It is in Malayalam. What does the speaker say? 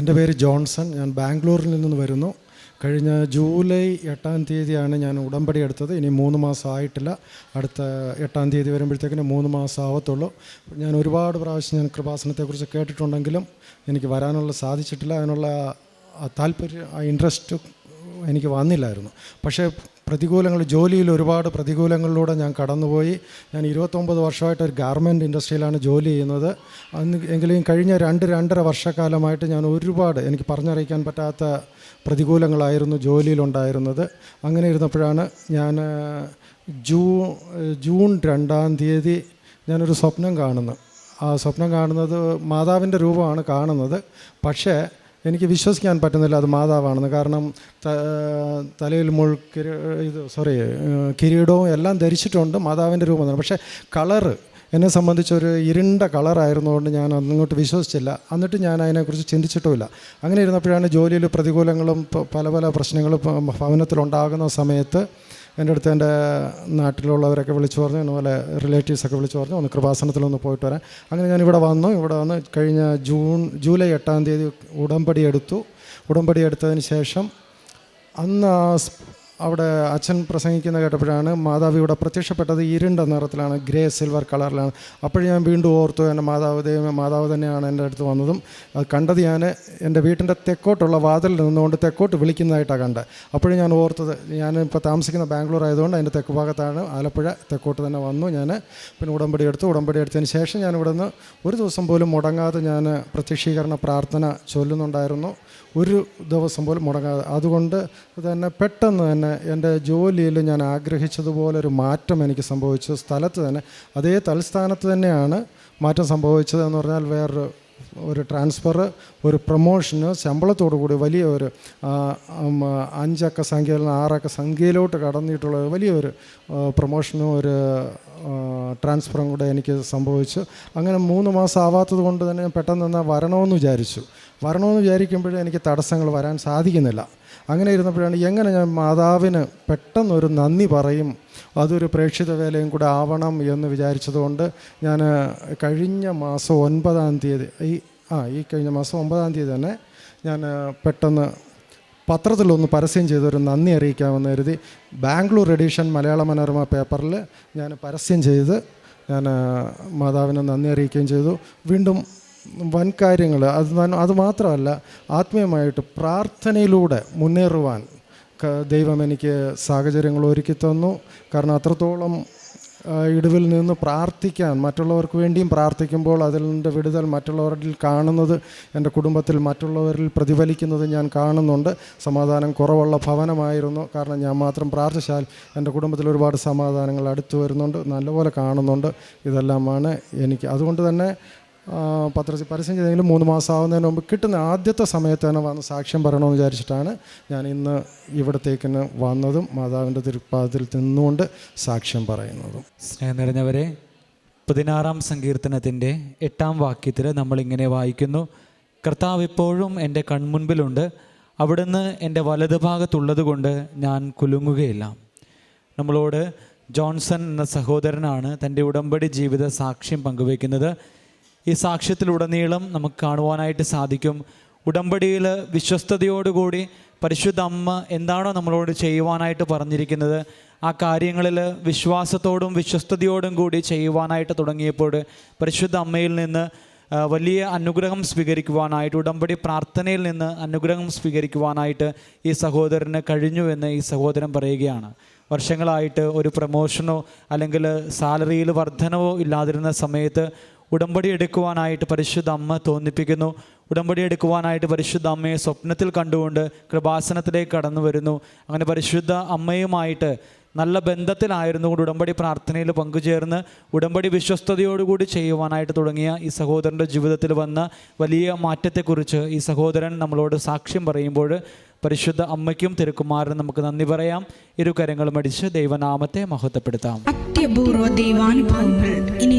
എന്റെ പേര് ജോൺസൺ. ഞാൻ ബാംഗ്ലൂരിൽ നിന്ന് വരുന്നു. കഴിഞ്ഞ ജൂലൈ എട്ടാം തീയതിയാണ് ഞാൻ ഉടമ്പടി എടുത്തത്. ഇനി മൂന്ന് മാസം ആയിട്ടില്ല. അടുത്ത എട്ടാം തീയതി വരുമ്പോഴത്തേക്കിന് മൂന്ന് മാസം ആവത്തുള്ളൂ. ഞാൻ ഒരുപാട് പ്രാവശ്യം ഞാൻ കൃപാസനത്തെക്കുറിച്ച് കേട്ടിട്ടുണ്ടെങ്കിലും എനിക്ക് വരാനുള്ള സാധിച്ചിട്ടില്ല. അതിനുള്ള താല്പര്യം ആ ഇൻട്രസ്റ്റ് എനിക്ക് വന്നില്ലായിരുന്നു. പക്ഷേ പ്രതികൂലങ്ങൾ ജോലിയിൽ ഒരുപാട് പ്രതികൂലങ്ങളിലൂടെ ഞാൻ കടന്നുപോയി. ഞാൻ ഇരുപത്തൊമ്പത് വർഷമായിട്ട് ഒരു ഗാർമെന്റ് ഇൻഡസ്ട്രിയിലാണ് ജോലി ചെയ്യുന്നത്. അന്ന് എങ്കിലും കഴിഞ്ഞ രണ്ട് രണ്ടര വർഷക്കാലമായിട്ട് ഞാൻ ഒരുപാട് എനിക്ക് പറഞ്ഞറിയിക്കാൻ പറ്റാത്ത പ്രതികൂലങ്ങളായിരുന്നു ജോലിയിലുണ്ടായിരുന്നത്. അങ്ങനെ ഇരുന്നപ്പോഴാണ് ഞാൻ ജൂ ജൂൺ രണ്ടാം തീയതി ഞാനൊരു സ്വപ്നം കാണുന്നു. ആ സ്വപ്നം കാണുന്നത് മാതാവിന്റെ രൂപമാണ് കാണുന്നത്. പക്ഷേ എനിക്ക് വിശ്വസിക്കാൻ പറ്റുന്നില്ല അത് മാതാവാണെന്ന്. കാരണം തലയിൽ മുൾ ഇത് സോറി കിരീടവും എല്ലാം ധരിച്ചിട്ടുണ്ട് മാതാവിന്റെ രൂപം പക്ഷേ കളറ് എന്നെ സംബന്ധിച്ചൊരു ഇരുണ്ട കളറായിരുന്നുകൊണ്ട് ഞാൻ അങ്ങോട്ട് വിശ്വസിച്ചില്ല. എന്നിട്ട് ഞാൻ അതിനെക്കുറിച്ച് ചിന്തിച്ചിട്ടുമില്ല. അങ്ങനെ ഇരുന്നപ്പോഴാണ് ജോലിയിൽ പ്രതികൂലങ്ങളും പല പല പ്രശ്നങ്ങളും ഭവനത്തിലുണ്ടാകുന്ന സമയത്ത് എന്റെ അടുത്ത് എന്റെ നാട്ടിലുള്ളവരൊക്കെ വിളിച്ചു പറഞ്ഞു അതുപോലെ റിലേറ്റീവ്സൊക്കെ വിളിച്ചു പറഞ്ഞു ഒന്ന് കൃപാസനത്തിലൊന്ന് പോയിട്ട് വരാം അങ്ങനെ ഞാൻ ഇവിടെ വന്നു ഇവിടെ വന്ന് കഴിഞ്ഞ ജൂൺ ജൂലൈ എട്ടാം തീയതി ഉടമ്പടി എടുത്തു. ഉടമ്പടി എടുത്തതിന് ശേഷം അന്ന് അവിടെ അച്ഛൻ പ്രസംഗിക്കുന്ന കേട്ടപ്പോഴാണ് മാതാവ് ഇവിടെ പ്രത്യക്ഷപ്പെട്ടത് ഇരുണ്ട നിറത്തിലാണ് ഗ്രേ സിൽവർ കളറിലാണ്. അപ്പോൾ ഞാൻ വീണ്ടും ഓർത്തു എന്റെ മാതാവ് ദൈവം മാതാവ് തന്നെയാണ് എന്റെ അടുത്ത് വന്നതും. അത് കണ്ടത് ഞാൻ എന്റെ വീട്ടിന്റെ തെക്കോട്ടുള്ള വാതിലിൽ നിന്നുകൊണ്ട് തെക്കോട്ട് വിളിക്കുന്നതായിട്ടാണ് കണ്ടത്. അപ്പോഴും ഞാൻ ഓർത്തത് ഞാൻ ഇപ്പോൾ താമസിക്കുന്ന ബാംഗ്ലൂർ ആയതുകൊണ്ട് അതിന്റെ തെക്ക് ഭാഗത്താണ് ആലപ്പുഴ തെക്കോട്ട് തന്നെ വന്നു ഞാൻ. പിന്നെ ഉടമ്പടി എടുത്തു ഉടമ്പടി എടുത്തതിന് ശേഷം ഞാൻ ഇവിടെ ഒരു ദിവസം പോലും മുടങ്ങാതെ ഞാൻ പ്രത്യക്ഷീകരണ പ്രാർത്ഥന ചൊല്ലുന്നുണ്ടായിരുന്നു. ഒരു ദിവസം പോലും മുടങ്ങാതെ. അതുകൊണ്ട് തന്നെ പെട്ടെന്ന് തന്നെ എന്റെ ജോലിയിൽ ഞാൻ ആഗ്രഹിച്ചതുപോലെ ഒരു മാറ്റം എനിക്ക് സംഭവിച്ചു. സ്ഥലത്ത് തന്നെ അതേ തലസ്ഥാനത്ത് തന്നെയാണ് മാറ്റം സംഭവിച്ചത് എന്ന് പറഞ്ഞാൽ വേറൊരു ഒരു ട്രാൻസ്ഫർ ഒരു പ്രൊമോഷന് ശമ്പളത്തോടു കൂടി വലിയ ഒരു അഞ്ചക്ക സംഖ്യയിൽ നിന്ന് ആറക്ക സംഖ്യയിലോട്ട് കടന്നിട്ടുള്ള വലിയൊരു പ്രൊമോഷനും ഒരു ട്രാൻസ്ഫറും കൂടെ എനിക്ക് സംഭവിച്ചു. അങ്ങനെ മൂന്ന് മാസം ആവാത്തത് കൊണ്ട് തന്നെ പെട്ടെന്ന് തന്നെ വരണമെന്ന് വിചാരിച്ചു. വരണമെന്ന് വിചാരിക്കുമ്പോഴേ എനിക്ക് തടസ്സങ്ങൾ വരാൻ സാധിക്കുന്നില്ല. അങ്ങനെ ഇരുന്നപ്പോഴാണ് എങ്ങനെ ഞാൻ മാതാവിന് പെട്ടെന്നൊരു നന്ദി പറയും അതൊരു പ്രേക്ഷിത വേലയും കൂടെ ആവണം എന്ന് വിചാരിച്ചതുകൊണ്ട് ഞാൻ കഴിഞ്ഞ മാസം ഒൻപതാം തീയതി ഈ ആ ഈ കഴിഞ്ഞ മാസം ഒമ്പതാം തീയതി തന്നെ ഞാൻ പെട്ടെന്ന് പത്രത്തിലൊന്ന് പരസ്യം ചെയ്തൊരു നന്ദി അറിയിക്കാമെന്ന് കരുതി ബാംഗ്ലൂർ എഡിഷൻ മലയാള മനോരമ പേപ്പറിൽ ഞാൻ പരസ്യം ചെയ്ത് ഞാൻ മാതാവിനെ നന്ദി അറിയിക്കുകയും ചെയ്തു. വീണ്ടും വൻ കാര്യങ്ങൾ അത് അത് മാത്രമല്ല ആത്മീയമായിട്ട് പ്രാർത്ഥനയിലൂടെ മുന്നേറുവാൻ ദൈവം എനിക്ക് സാഹചര്യങ്ങൾ ഒരുക്കി തന്നു. കാരണം അത്രത്തോളം ഇടിവിൽ നിന്ന് പ്രാർത്ഥിക്കാൻ മറ്റുള്ളവർക്ക് വേണ്ടിയും പ്രാർത്ഥിക്കുമ്പോൾ അതിന്റെ വിടുതൽ മറ്റുള്ളവരിൽ കാണുന്നത് എന്റെ കുടുംബത്തിൽ മറ്റുള്ളവരിൽ പ്രതിഫലിക്കുന്നത് ഞാൻ കാണുന്നുണ്ട്. സമാധാനം കുറവുള്ള ഭവനമായിരുന്നു. കാരണം ഞാൻ മാത്രം പ്രാർത്ഥിച്ചാൽ എന്റെ കുടുംബത്തിൽ ഒരുപാട് സമാധാനങ്ങൾ അടുത്തു വരുന്നുണ്ട് നല്ലപോലെ കാണുന്നുണ്ട്. ഇതെല്ലാമാണ് എനിക്ക്. അതുകൊണ്ട് തന്നെ പത്രത്തിൽ പരസ്യം ചെയ്തെങ്കിലും മൂന്ന് മാസം ആവുന്നതിന് മുമ്പ് കിട്ടുന്ന ആദ്യത്തെ സമയത്ത് തന്നെ വന്ന് സാക്ഷ്യം പറയണമെന്ന് വിചാരിച്ചിട്ടാണ് ഞാൻ ഇന്ന് ഇവിടത്തേക്കിന് വന്നതും മാതാവിന്റെ തിരുപ്പാദത്തിൽ നിന്നുകൊണ്ട് സാക്ഷ്യം പറയുന്നതും. സ്നേഹം നിറഞ്ഞവരെ പതിനാറാം സങ്കീർത്തനത്തിന്റെ എട്ടാം വാക്യത്തിൽ നമ്മളിങ്ങനെ വായിക്കുന്നു. കർത്താവ് ഇപ്പോഴും എന്റെ കൺമുൻപിലുണ്ട്. അവിടുന്ന് എന്റെ വലതുഭാഗത്തുള്ളത് കൊണ്ട് ഞാൻ കുലുങ്ങുകയില്ല. നമ്മളോട് ജോൺസൺ എന്ന സഹോദരനാണ് തന്റെ ഉടമ്പടി ജീവിത സാക്ഷ്യം പങ്കുവയ്ക്കുന്നത്. ഈ സാക്ഷ്യത്തിലുടനീളം നമുക്ക് കാണുവാനായിട്ട് സാധിക്കും. ഉടമ്പടിയിൽ വിശ്വസ്തയോടുകൂടി പരിശുദ്ധ അമ്മ എന്താണോ നമ്മളോട് ചെയ്യുവാനായിട്ട് പറഞ്ഞിരിക്കുന്നത് ആ കാര്യങ്ങളിൽ വിശ്വാസത്തോടും വിശ്വസ്തയോടും കൂടി ചെയ്യുവാനായിട്ട് തുടങ്ങിയപ്പോൾ പരിശുദ്ധ അമ്മയിൽ നിന്ന് വലിയ അനുഗ്രഹം സ്വീകരിക്കുവാനായിട്ട് ഉടമ്പടി പ്രാർത്ഥനയിൽ നിന്ന് അനുഗ്രഹം സ്വീകരിക്കുവാനായിട്ട് ഈ സഹോദരന് കഴിഞ്ഞു എന്ന് ഈ സഹോദരൻ പറയുകയാണ്. വർഷങ്ങളായിട്ട് ഒരു പ്രമോഷനോ അല്ലെങ്കിൽ സാലറിയിൽ വർധനവോ ഇല്ലാതിരുന്ന സമയത്ത് ഉടമ്പടി എടുക്കുവാനായിട്ട് പരിശുദ്ധ അമ്മ തോന്നിപ്പിക്കുന്നു. ഉടമ്പടി എടുക്കുവാനായിട്ട് പരിശുദ്ധ അമ്മയെ സ്വപ്നത്തിൽ കണ്ടുകൊണ്ട് കൃപാസനത്തിലേക്ക് കടന്നു വരുന്നു. അങ്ങനെ പരിശുദ്ധ അമ്മയുമായിട്ട് നല്ല ബന്ധത്തിലായിരുന്നു കൂടി ഉടമ്പടി പ്രാർത്ഥനയിൽ പങ്കുചേർന്ന് ഉടമ്പടി വിശ്വസ്തയോടുകൂടി ചെയ്യുവാനായിട്ട് തുടങ്ങിയ ഈ സഹോദരന്റെ ജീവിതത്തിൽ വന്ന വലിയ മാറ്റത്തെക്കുറിച്ച് ഈ സഹോദരൻ നമ്മളോട് സാക്ഷ്യം പറയുമ്പോൾ പരിശുദ്ധ അമ്മയ്ക്കും തിരുക്കുമാരനും നമുക്ക് നന്ദി പറയാം. ഇരു കരങ്ങളും അടിച്ച് ദൈവനാമത്തെ മഹത്വപ്പെടുത്താം. അത്യപൂർവ ദൈവാനുഭവങ്ങൾ. ഇനി